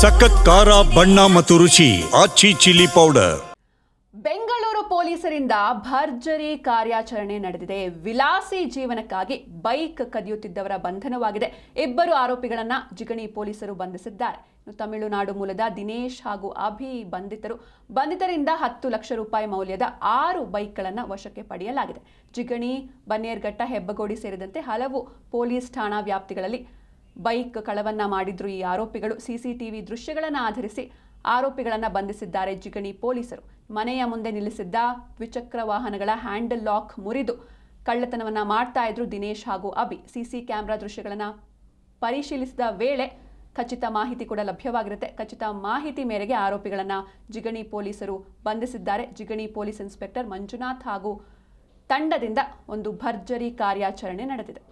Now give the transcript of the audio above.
ಸಖತ್ ಖಾರ, ಬಣ್ಣ ಮತ್ತು ರುಚಿ, ಆಚಿ ಚಿಲ್ಲಿ ಪೌಡರ್. ಬೆಂಗಳೂರು ಪೊಲೀಸರಿಂದ ಭರ್ಜರಿ ಕಾರ್ಯಾಚರಣೆ ನಡೆದಿದೆ. ವಿಲಾಸಿ ಜೀವನಕ್ಕಾಗಿ ಬೈಕ್ ಕದಿಯುತ್ತಿದ್ದವರ ಬಂಧನವಾಗಿದೆ. ಇಬ್ಬರು ಆರೋಪಿಗಳನ್ನ ಜಿಗಣಿ ಪೊಲೀಸರು ಬಂಧಿಸಿದ್ದಾರೆ. ತಮಿಳುನಾಡು ಮೂಲದ ದಿನೇಶ್ ಹಾಗೂ ಅಭಿ ಬಂಧಿತರು. ಬಂಧಿತರಿಂದ ಹತ್ತು ಲಕ್ಷ ರೂಪಾಯಿ ಮೌಲ್ಯದ ಆರು ಬೈಕ್ಗಳನ್ನು ವಶಕ್ಕೆ ಪಡೆಯಲಾಗಿದೆ. ಜಿಗಣಿ, ಬನ್ನೇರ್ಘಟ್ಟ, ಹೆಬ್ಬಗೋಡಿ ಸೇರಿದಂತೆ ಹಲವು ಪೊಲೀಸ್ ಠಾಣಾ ವ್ಯಾಪ್ತಿಗಳಲ್ಲಿ ಬೈಕ್ ಕಳವನ್ನ ಮಾಡಿದ್ರು ಈ ಆರೋಪಿಗಳು. ಸಿಸಿಟಿವಿ ದೃಶ್ಯಗಳನ್ನು ಆಧರಿಸಿ ಆರೋಪಿಗಳನ್ನು ಬಂಧಿಸಿದ್ದಾರೆ ಜಿಗಣಿ ಪೊಲೀಸರು. ಮನೆಯ ಮುಂದೆ ನಿಲ್ಲಿಸಿದ್ದ ದ್ವಿಚಕ್ರ ವಾಹನಗಳ ಹ್ಯಾಂಡಲ್ ಲಾಕ್ ಮುರಿದು ಕಳ್ಳತನವನ್ನು ಮಾಡ್ತಾ ಇದ್ರು ದಿನೇಶ್ ಹಾಗೂ ಅಭಿ. ಸಿಸಿ ಕ್ಯಾಮೆರಾ ದೃಶ್ಯಗಳನ್ನು ಪರಿಶೀಲಿಸಿದ ವೇಳೆ ಖಚಿತ ಮಾಹಿತಿ ಕೂಡ ಲಭ್ಯವಾಗಿರುತ್ತೆ. ಖಚಿತ ಮಾಹಿತಿ ಮೇರೆಗೆ ಆರೋಪಿಗಳನ್ನು ಜಿಗಣಿ ಪೊಲೀಸರು ಬಂಧಿಸಿದ್ದಾರೆ. ಜಿಗಣಿ ಪೊಲೀಸ್ ಇನ್ಸ್ಪೆಕ್ಟರ್ ಮಂಜುನಾಥ್ ಹಾಗೂ ತಂಡದಿಂದ ಒಂದು ಭರ್ಜರಿ ಕಾರ್ಯಾಚರಣೆ ನಡೆದಿದೆ.